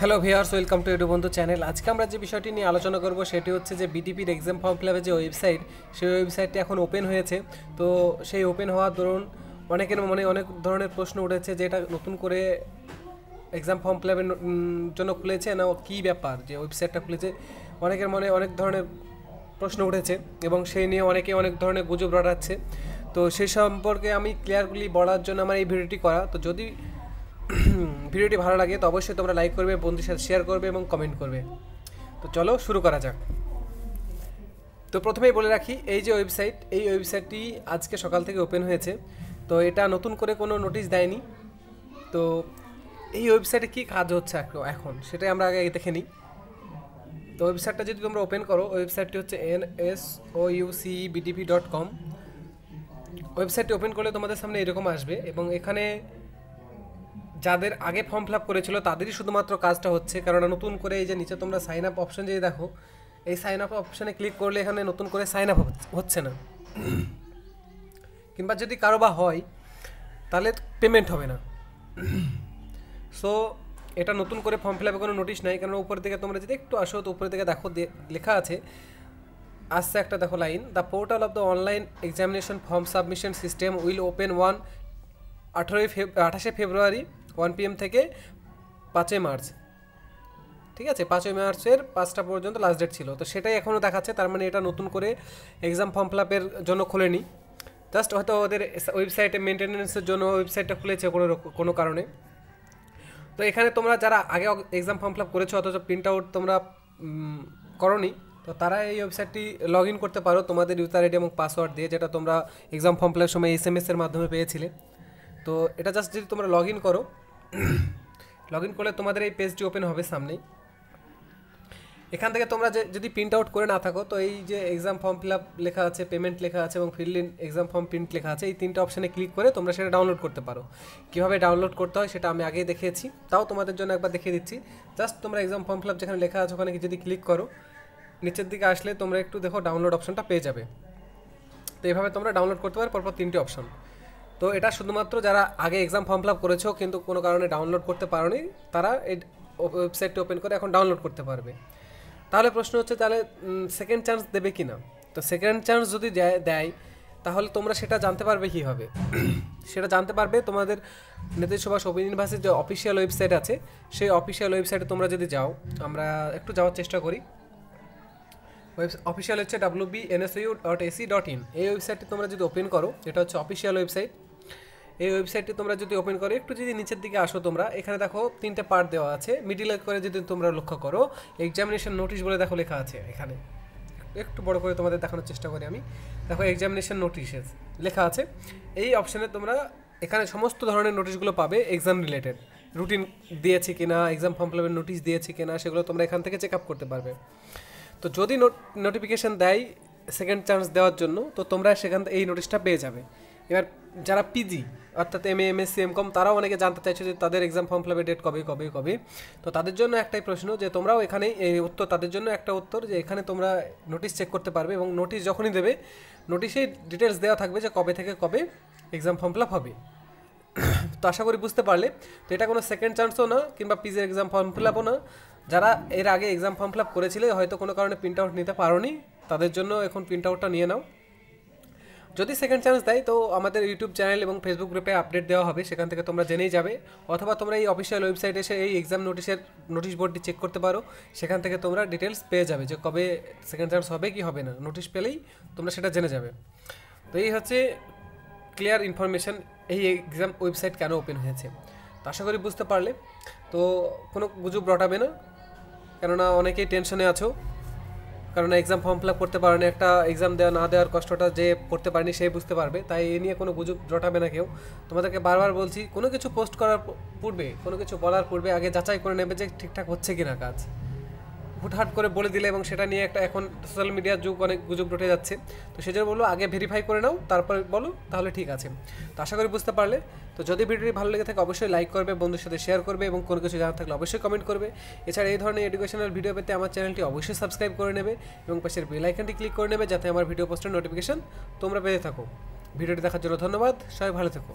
Hello viewers welcome to YouTube বন্ধু channel আজকে আমরা যে বিষয়টি নিয়ে আলোচনা করব সেটি হচ্ছে যে বিটিপির এক্সাম ফর্ম ফিলাপের যে ওয়েবসাইট সেই ওয়েবসাইটটি এখন ওপেন হয়েছে। তো সেই ওপেন হওয়ার দরুন অনেকের মনে অনেক ধরনের প্রশ্ন উঠেছে যে এটা নতুন করে এক্সাম ফর্ম ফিলাপের জন্য খুলেছে না কী ব্যাপার যে ওয়েবসাইটটা খুলেছে? অনেকের মনে অনেক ধরনের প্রশ্ন উঠেছে এবং সেই নিয়ে অনেকে অনেক ধরনের গুজব রটাচ্ছে। তো সেই সম্পর্কে আমি ক্লিয়ারগুলি বলার জন্য আমার এই ভিডিওটি করা। তো যদি ভিডিওটি ভালো লাগে, তো অবশ্যই তোমরা লাইক করবে বন্ধুর সাথে শেয়ার করবে এবং কমেন্ট করবে। তো চলো শুরু করা যাক। তো প্রথমেই বলে রাখি, এই যে ওয়েবসাইট এই ওয়েবসাইটটি আজকে সকাল থেকে ওপেন হয়েছে। তো এটা নতুন করে কোনো নোটিশ দেয়নি। তো এই ওয়েবসাইটে কী কাজ হচ্ছে এখন? সেটাই আমরা আগে দেখে নিই। তো ওয়েবসাইটটা যদি তোমরা ওপেন করো ওয়েবসাইটটি হচ্ছে N S O U C BDP dot com ওয়েবসাইটটি ওপেন করলে তোমাদের সামনে এরকম আসবে এবং এখানে যাদের আগে ফর্ম ফিল আপ করেছিল, তাদেরই শুধুমাত্র কাজটা হচ্ছে। কারণ নতুন করে এই যে নিচে তোমরা সাইন আপ অপশন যদি দেখো, এই সাইন আপ অপশানে ক্লিক করলে এখানে নতুন করে সাইন আপ হচ্ছে না। কিংবা যদি কারও বা হয়, তাহলে পেমেন্ট হবে না। সো এটা নতুন করে ফর্ম ফিল কোনো নোটিশ নাই কারণ উপর দিকে তোমরা যদি একটু আসো, তো উপরের দিকে দেখো লেখা আছে, আসছে একটা দেখো line the portal of the online examination form submission system will open one আঠেরোই ফেব আঠাশে ফেব্রুয়ারি ওয়ান পিএম থেকে পাঁচই মার্চ। ঠিক আছে? পাঁচই মার্চের পাঁচটা পর্যন্ত লাস্ট ডেট ছিল। তো সেটাই এখনও দেখাচ্ছে। তার মানে এটা নতুন করে এক্সাম ফর্ম ফিল আপের জন্য খোলেনি। জাস্ট হয়তো ওদের ওয়েবসাইটে মেনটেন্যান্সের জন্য ওয়েবসাইটটা খুলেছে কোনো কোনো কারণে। তো এখানে তোমরা যারা আগে এক্সাম ফর্ম ফিল আপ করেছ, অথচ প্রিন্ট আউট তোমরা করনি, তো তারা এই ওয়েবসাইটটি লগ ইন করতে পারো। তোমাদের ইউজার আইডি এবং পাসওয়ার্ড দিয়ে, যেটা তোমরা এক্সাম ফর্ম ফিল সময় এস এম এর মাধ্যমে পেয়েছিলে। তো এটা জাস্ট যদি তোমরা লগ ইন করো লগ ইন করলে তোমাদের এই পেজটি ওপেন হবে সামনেই। এখান থেকে তোমরা যে যদি প্রিন্ট আউট করে না থাকো, তো এই যে এক্সাম ফর্ম ফিল আপ লেখা আছে পেমেন্ট লেখা আছে এবং fill in exam form print লেখা আছে, এই তিনটে অপশানে ক্লিক করে তোমরা সেটা ডাউনলোড করতে পারো। কীভাবে ডাউনলোড করতে হয় সেটা আমি আগেই দেখিয়েছি, তাও তোমাদের জন্য একবার দেখিয়ে দিচ্ছি। জাস্ট তোমরা এক্সাম ফর্ম ফিল আপ যেখানে লেখা আছে, ওখানে যদি ক্লিক করো, নিচের দিকে আসলে তোমরা একটু দেখো ডাউনলোড অপশনটা পেয়ে যাবে। তো এইভাবে তোমরা ডাউনলোড করতে পারো, পরপর তিনটি অপশন তো এটা শুধুমাত্র যারা আগে এক্সাম ফর্ম ফিল আপ করেছ, কিন্তু কোনো কারণে ডাউনলোড করতে পারোনি, তারা এই ওয়েবসাইটটি ওপেন করে এখন ডাউনলোড করতে পারবে। তাহলে প্রশ্ন হচ্ছে, তাহলে সেকেন্ড চান্স দেবে কি না তো সেকেন্ড চান্স যদি দেয় তাহলে তোমরা সেটা জানতে পারবে কীভাবে? সেটা জানতে পারবে তোমাদের নেতাজি সুভাষ ওপেন ইউনিভার্সিটির যে অফিসিয়াল ওয়েবসাইট আছে, সেই অফিসিয়াল ওয়েবসাইটে তোমরা যদি যাও, আমরা একটু যাওয়ার চেষ্টা করি। অফিসিয়াল হচ্ছে W B NSU dot AC dot in এই ওয়েবসাইটটি তোমরা যদি ওপেন করো, এটা হচ্ছে অফিসিয়াল ওয়েবসাইট এই ওয়েবসাইটটি তোমরা যদি ওপেন করো, একটু যদি নিচের দিকে আসো তোমরা, এখানে দেখো তিনটে পার্ট দেওয়া আছে। মিডিল করে যদি তোমরা লক্ষ্য করো এক্সামিনেশন নোটিশ বলে দেখো লেখা আছে এখানে। একটু বড় করে তোমাদের দেখানোর চেষ্টা করি আমি। দেখো এক্সামিনেশন নোটিশেস লেখা আছে। এই অপশানে তোমরা এখানে সমস্ত ধরনের নোটিশগুলো পাবে এক্সাম রিলেটেড রুটিন দিয়েছে কিনা এক্সাম ফর্ম ফিলাপের নোটিশ দিয়েছে কিনা, সেগুলো তোমরা এখান থেকে চেক আপ করতে পারবে। তো যদি নোটিফিকেশান দেয় সেকেন্ড চান্স দেওয়ার জন্য, তো তোমরা সেখান এই নোটিশটা পেয়ে যাবে। এবার যারা পিজি অর্থাৎ M M S C M com তারাও অনেকে জানতে চাইছে যে তাদের এক্সাম ফর্ম ফিলাপের ডেট কবে কবে কবে। তো তাদের জন্য একটাই প্রশ্ন যে তোমরাও এখানে এই উত্তর, তাদের জন্য একটা উত্তর যে এখানে তোমরা নোটিশ চেক করতে পারবে এবং নোটিশ যখনই দেবে নোটিশে ডিটেলস দেওয়া থাকবে যে কবে থেকে কবে এক্সাম ফর্ম ফিল হবে। তো আশা করি বুঝতে পারলে। তো এটা কোনো সেকেন্ড চান্সও না, কিংবা পিজির এক্সাম ফর্ম ফিল আপও না। যারা এর আগে এক্সাম ফর্ম ফিল আপ করেছিলে, হয়তো কোনো কারণে প্রিন্ট আউট নিতে পারোনি, তাদের জন্য এখন প্রিন্ট আউটটা নিয়ে নাও। যদি সেকেন্ড চান্স দেয়, তো আমাদের ইউটিউব চ্যানেল এবং ফেসবুক গ্রুপে আপডেট দেওয়া হবে। সেখান থেকে তোমরা জেনেই যাবে। অথবা তোমরা এই অফিসিয়াল ওয়েবসাইটে এসে এই এক্সাম নোটিশের নোটিশ বোর্ডটি চেক করতে পারো। সেখান থেকে তোমরা ডিটেলস পেয়ে যাবে যে কবে সেকেন্ড চান্স হবে কি হবে না। নোটিশ পেলেই তোমরা সেটা জেনে যাবে। তো এই হচ্ছে ক্লিয়ার ইনফরমেশান এই এক্সাম ওয়েবসাইট কেন ওপেন হয়েছে। তো আশা করি বুঝতে পারলে। তো কোনো গুজব রটাবে না। কেননা অনেকেই টেনশনে আছো। কারণ এক্সাম ফর্ম ফিল করতে পারেনি, একটা এক্সাম দেওয়া না দেওয়ার কষ্টটা যে করতে পারেনি সে বুঝতে পারবে। তাই এ নিয়ে কোনো গুজব জটাবে না কেউ। তোমাদেরকে বারবার বলছি, কোনো কিছু পোস্ট করার পূর্বে, কোনো কিছু বলার পূর্বে আগে যাচাই করে নেবে যে ঠিকঠাক হচ্ছে কিনা কাজ। হুটহাট করে বলে দিলে এবং সেটা নিয়ে একটা এখন সোশ্যাল মিডিয়ার যুগ অনেক গুজব রটে যাচ্ছে। তো সেজন্য বলব আগে ভেরিফাই করে নাও, তারপর বলো, তাহলে ঠিক আছে। তো আশা করি বুঝতে পারলে। তো যদি ভিডিওটি ভালো লেগে থাকে, অবশ্যই লাইক করবে বন্ধুর সাথে শেয়ার করবে এবং কোনো কিছু জানার থাকলে অবশ্যই কমেন্ট করবে। এছাড়া এই ধরনের এডুকেশনাল ভিডিও পেতে আমার চ্যানেলটি অবশ্যই সাবস্ক্রাইব করে নেবে এবং পাশের বেল আইকনটি ক্লিক করে নেবে, যাতে আমার ভিডিও পোস্টের নোটিফিকেশন তোমরা পেতে থাকো। ভিডিওটি দেখার জন্য ধন্যবাদ, সবাই ভালো থেকো।